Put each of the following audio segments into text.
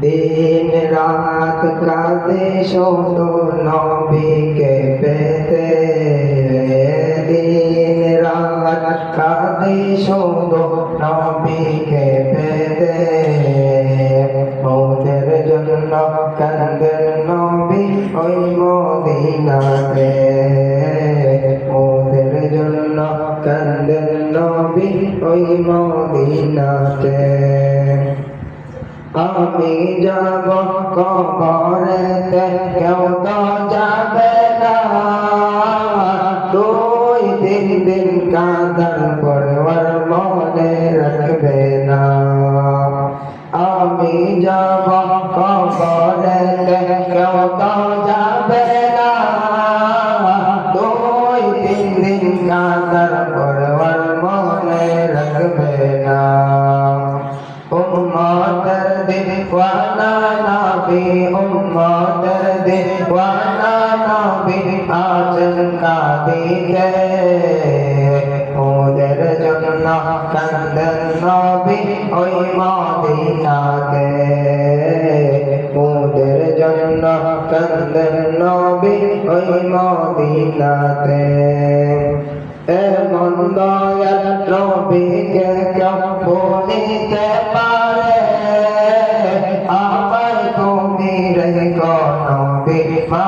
দিন রাত কাঁদে শুধু নবীকে পেতে। দিন রাত কাঁদে শুধু নবীকে পেতে। ওদের জন্য কান্দের নবী ওই মদিনাতে। ওদের জন্য কান্দের নবী ওই মদিনাতে। আমি যাব কবরেতে কেউ তো যাবে নবী উম্মতের দিওয়ানা নবী আছেন কাঁদিতে ওদের জন্য কান্দেন নবী ওই মদিনাতে ওদের জন্য কান্দেন নবী ওই মদিনাতে এমন দয়াল নবীকে কেউ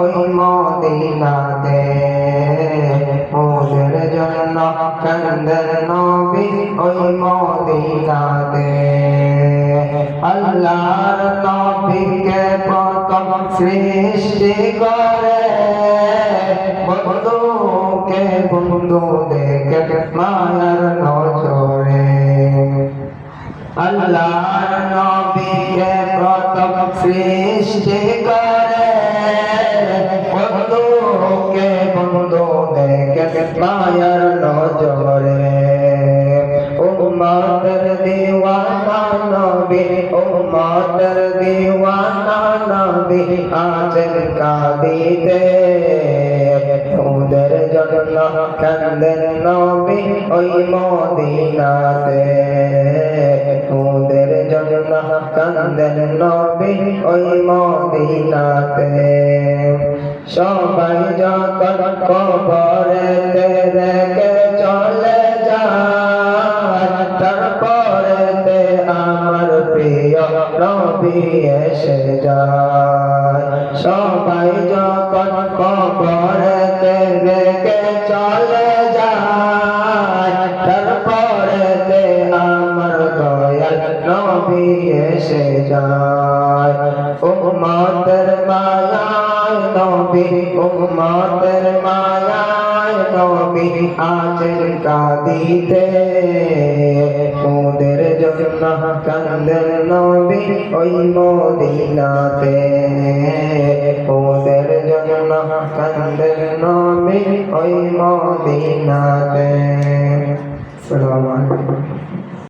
ওই মদিনাতে ওদের জন্য কন্দন নবী ওই মদিনাতে। আল্লাহর নবীকে প্রথম সৃষ্টি করে বন্ধুকে বন্ধু দেখে মায়ার নজরে। আল্লাহর সৃষ্টি উম্মতের দিওয়ানা নবী উম্মতের দিওয়ানা নবী আছেন কাঁদিতে। ওদের জন্য কান্দেন নবী ওই মদিনাতে। ওদের জন্য কান্দেন নবী ওই মদিনাতে। সবাই যখন কবরেতে রেখে এসে যায় সবাই যখন কবরেতে রেখে চলে যায়, তারপরেতে আমার দয়াল নবী এসে যায়। উম্মতের মায়ায় নবী, উম্মতের মায়ায় নবী আছেন কাঁদিতে। জন্য কান্দেন নবী ওই মদিনাতে? ওদের জন্য কান্দেন নবী ওই মদিনাতে? সালাম